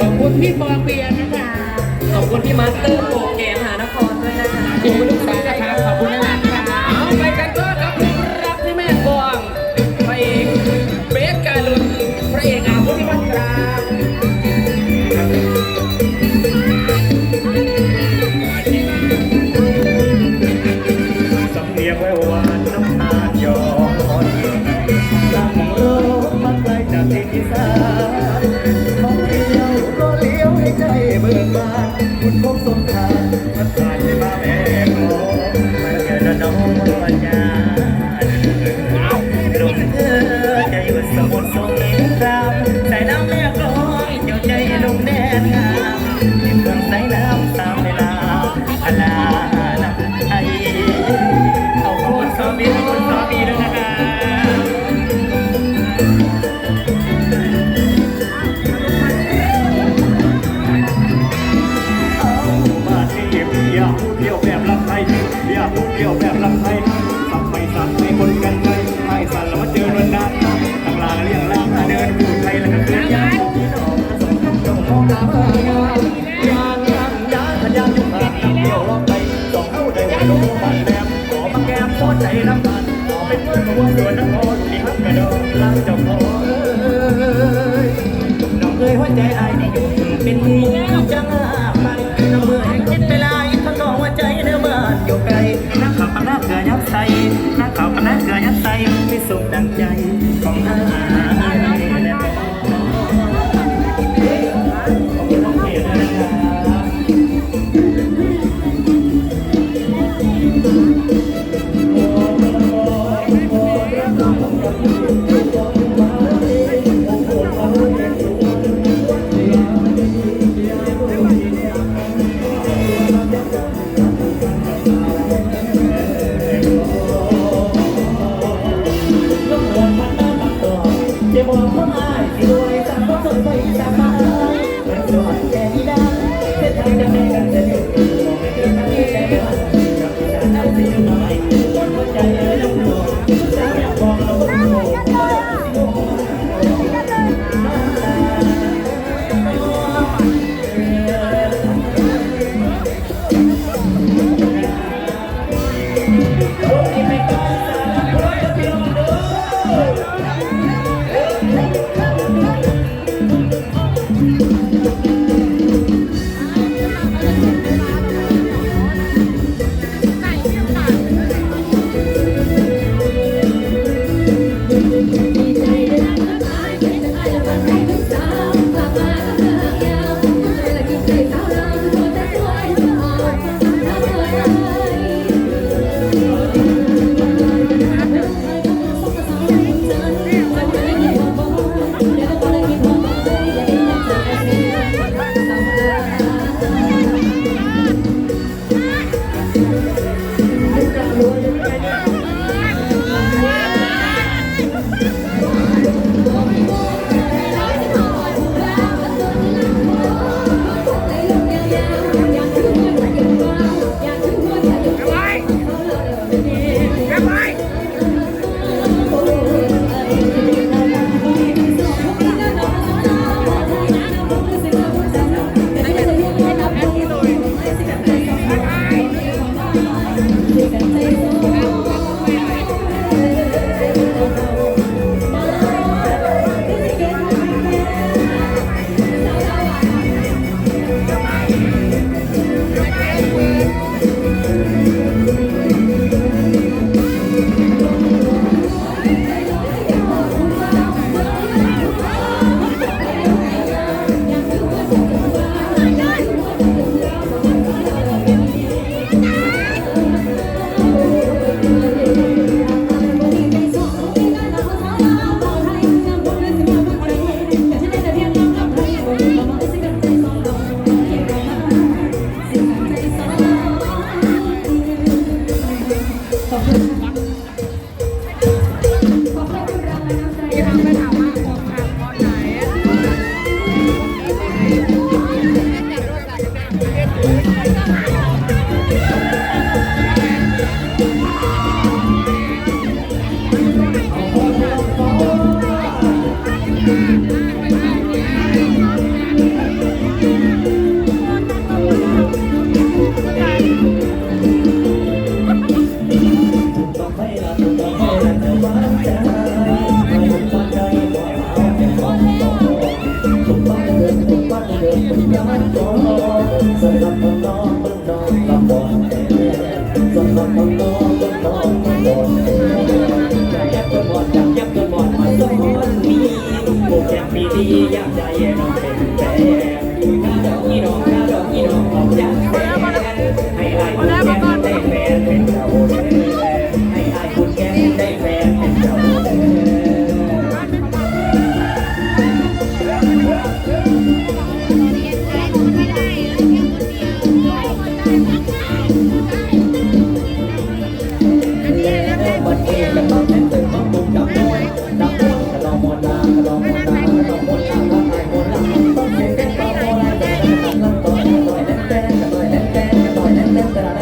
ขอบคุณพี่ปอเปียนะคะ ขอบคุณพี่มาสเตอร์โปรแกรมหานคร มันตาย อย่างนั่งยาทะยานยุ่งผัดน้ำเดียวล็อกไปกอดเขาได้รู้ความแรมกอดมันแรมพอดใจลำพันต้องไปวุ่นวุ่นดวนน้ำโพดีทั้งกระโดดล้างเจ้าโพยน้องเคยหัวใจใจนี้อยู่เป็นที่จังหวะไปน่าเบื่อให้คิดไปไล่ถ้ากอดว่าใจเดียวมันอยู่ไกลน้ำข่าวเป็นน้ำเกลือยัดใส่นักข่าวกับนักเกลือยัดใส่ที่สุด ya lleno கொடுக்குறாரு